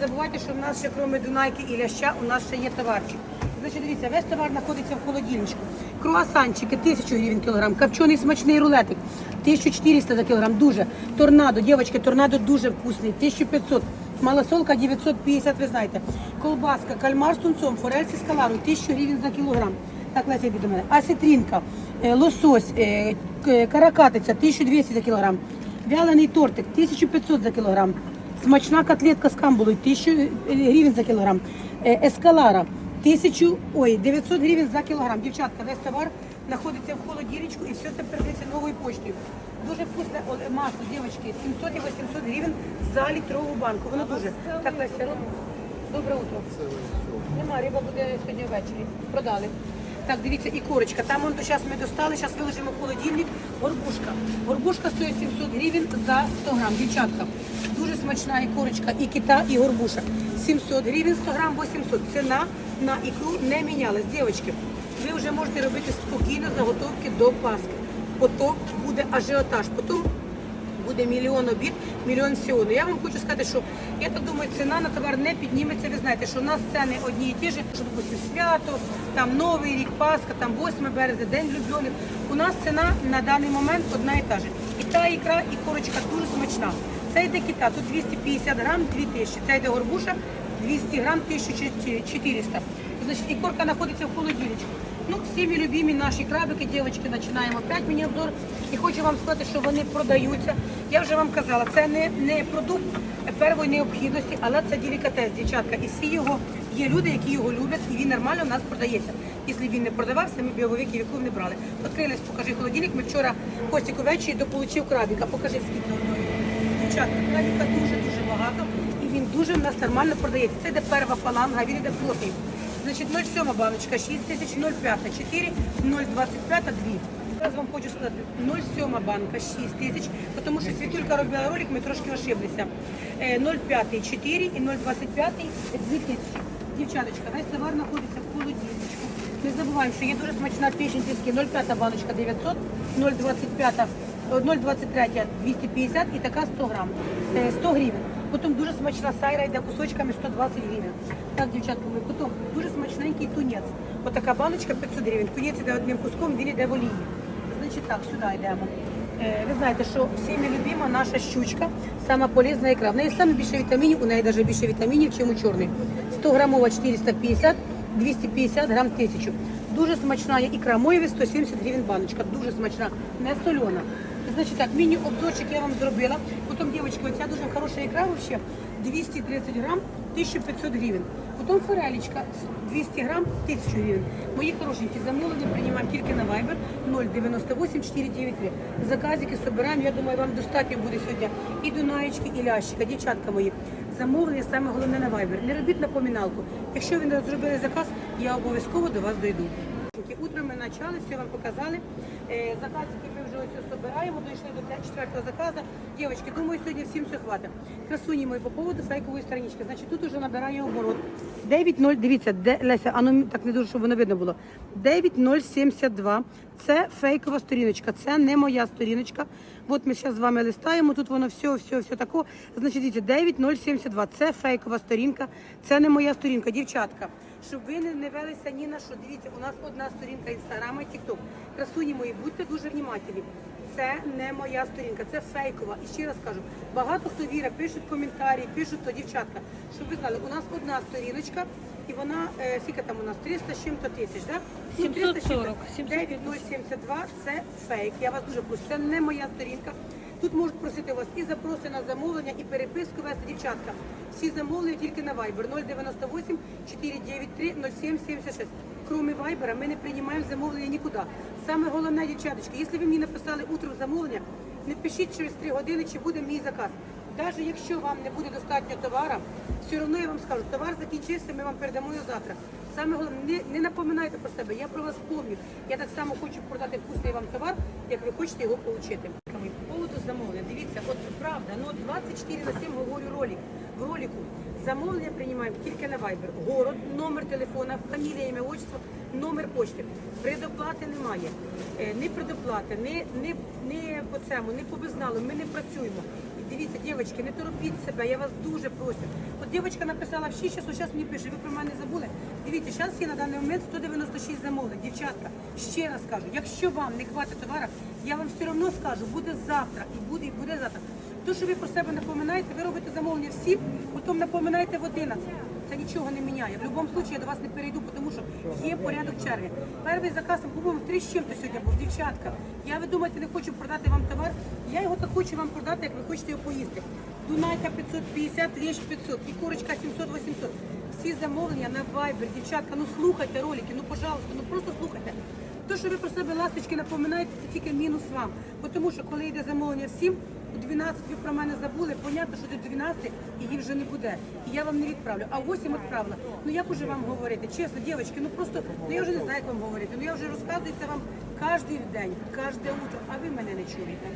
Забувайте, що в нас ще крім Дунайки і ляща, у нас ще є товарчик. Значить, дивіться, весь товар знаходиться в холодильничку. Круасанчики 1000 гривень кілограм, копчений смачний рулетик 1400 за кілограм, дуже. Торнадо, дівчатки, торнадо дуже вкусний, 1500. Малосолка 950, ви знаєте. Колбаска, кальмар з тунцом, форель зі скаларою, 1000 гривень за кілограм. Так, Леся, йди до мене. Асітрінка, е, лосось, е, каракатиця, 1200 за кілограм. Вялений тортик, 1500 за кілограм. Смачна котлетка з камбулою, 1000 гривень за кілограм. Е, Ескалара, 1000, ой, 900 гривень за кілограм. Дівчатка, весь товар знаходиться в холодильничку і все це передається новою поштою. Дуже вкусне масло, дівчатки, 700 і 800 гривень за літрову банку. Воно дуже. Так, Леся, добре утро. Нема, риба буде сьогодні ввечері. Продали. Так, дивіться, і корочка. Там он зараз ми достали, зараз виложимо в холодильник. Горбушка. Горбушка стоїть 700 гривень за 100 грам. Дівчатка. Дуже смачна і корочка, і кита, і горбуша. 700 гривень 100 грам, 800. Ціна на ікру не мінялась. Дівчатки, ви вже можете робити спокійно заготовки до Пасхи. Потім буде ажіотаж. Потім буде мільйон обід, мільйон всього. Ну я вам хочу сказати, що я так думаю, ціна на товар не підніметься. Ви знаєте, що у нас ціни одні і ті ж, що допустим, свято, там Новий рік, Пасха, там 8 березня, День влюблених. У нас ціна на даний момент одна і та же. І та ікра, і корочка дуже смачна. Це йде кита, тут 250 грам, 2000. Це йде горбуша, 200 грам, 1400. Значить, ікорка знаходиться в холодильничку. Ну, всі мій любимі наші крабики, дівчатки, починаємо опять мені обзор. І хочу вам сказати, що вони продаються. Я вже вам казала, це не, не продукт першої необхідності, але це делікатес, дівчатка. І всі його є люди, які його люблять, і він нормально у нас продається. Якщо він не продавався, ми б віков не брали. Відкрились, покажи холодильник. Ми вчора Костік увечері дополучив крабіка. Покажи скільки. Дівчатка, крабіка дуже-дуже багато. І він дуже в нас нормально продається. Це йде перша фаланга, він йде плотний. Значить, 0,7 баночка, 6 тисяч, 0,5, 4, 0,25, 2. Зараз вам хочу сказати, 0,7 банка, 6 тисяч, тому що Світулька робила ролик, ми трошки ошиблися. Е, 0,5, 4 і 0,25, 2 тисячі. Дівчаточка, весь товар знаходиться в холодильничку. Не забуваємо, що є дуже смачна печень тиски, 0,5 баночка 900, 0,25, 0,23 250 і така 100 грам, Е, 100 гривень. Потім дуже смачна сайра йде кусочками 120 гривень. Так, дівчатка, ми потім дуже смачненький тунець. Отака баночка 500 гривень. Тунець йде одним куском, він йде в олії. Значить так, сюди йдемо. Е, ви знаєте, що всіми любима наша щучка, сама полезна ікра. В неї саме більше вітамінів, у неї навіть більше вітамінів, ніж у чорної. 100 грамова 450, 250 грам 1000. Дуже смачна ікра. Моєві 170 гривень баночка. Дуже смачна, не солена. Значить так, міні-обзорчик я вам зробила. Потім, дівчатки, оця дуже хороша ікра взагалі. 230 грам, 1500 гривень. Потім форелечка 200 грам, 1000 гривень. Мої хорошенькі замовлення приймаємо тільки на Viber 098 493. Заказики збираємо, я думаю, вам достатньо буде сьогодні і Дунаєчки, і лящика. Дівчатка мої, замовлення саме головне на Viber. Не робіть напоминалку. Якщо ви не зробили заказ, я обов'язково до вас дойду. Утром ми почали, все вам показали. Е, Заказики ми вже ось збираємо, дійшли до четвертого заказу. Дівчатки, думаю, сьогодні всім все хватить. Красуні мої по поводу фейкової странички. Значить, тут уже набирає оборот. 9.0, дивіться, де, Леся, а ну так не дуже, щоб воно видно було. 9.072. Це фейкова сторіночка, це не моя сторіночка. От ми зараз з вами листаємо, тут воно все, все, все таке. Значить, дивіться, 9.072. Це фейкова сторінка, це не моя сторінка, дівчатка. Щоб ви не, велися ні на що. Дивіться, у нас одна сторінка інстаграма і тікток. Красуні мої, будьте дуже внимательні. Це не моя сторінка, це фейкова. І ще раз кажу, багато хто вірить, пишуть коментарі, пишуть то дівчатка. Щоб ви знали, у нас одна сторіночка, і вона, е, скільки там у нас, 300 з чим-то тисяч, так? 740, 9072 це фейк. Я вас дуже прошу. Це не моя сторінка. Тут можуть просити вас і запроси на замовлення, і переписку вести дівчатка. Всі замовлення тільки на Viber 098 493 0776. Кроме Viber ми не приймаємо замовлення нікуди. Саме головне, дівчаточки, якщо ви мені написали утром замовлення, не пишіть через 3 години, чи буде мій заказ. Навіть якщо вам не буде достатньо товара, все одно я вам скажу, товар закінчився, ми вам передамо його завтра. Саме головне, не, не напоминайте про себе, я про вас пам'ятаю. Я так само хочу продати вкусний вам товар, як ви хочете його отримати. По поводу замовлення, дивіться, от правда, ну 24 на 7 говорю ролик. В ролику замовлення приймаємо тільки на Viber. Город, номер телефона, фамілія, ім'я, отчество, номер почти. Предоплати немає. Е, Ні предоплати, ні, ні, ні по цьому, ні по безналу. Ми не працюємо. Дивіться, дівчатки, не торопіть себе, я вас дуже прошу. От дівчинка написала в 6 часу, зараз мені пише, ви про мене забули. Дивіться, зараз є на даний момент 196 замовлень. Дівчатка, ще раз кажу, якщо вам не хватить товара, я вам все одно скажу, буде завтра і буде, і буде завтра. То, що ви про себе напоминаєте, ви робите замовлення всім, потім напоминаєте в 11. Це нічого не міняє. В будь-якому випадку я до вас не перейду, тому що є порядок черги. Перший заказ, по-моєму, три з чим-то сьогодні був, дівчатка. Я ви думаєте, не хочу продати вам товар. Я його так хочу вам продати, як ви хочете його поїсти. Дунайка 550, ліж 500, і курочка 700-800. Всі замовлення на Viber, дівчатка, ну слухайте ролики, ну пожалуйста, ну просто слухайте. То, що ви про себе ласточки напоминаєте, це тільки мінус вам. Бо Тому що коли йде замовлення всім, у 12 ви про мене забули, понятно, що до 12 її вже не буде. І я вам не відправлю. А в 8 відправила. Ну як уже вам говорити? Чесно, дівчатки, ну просто ну я вже не знаю, як вам говорити. Ну я вже розказую це вам кожен день, кожне утро, а ви мене не чуєте.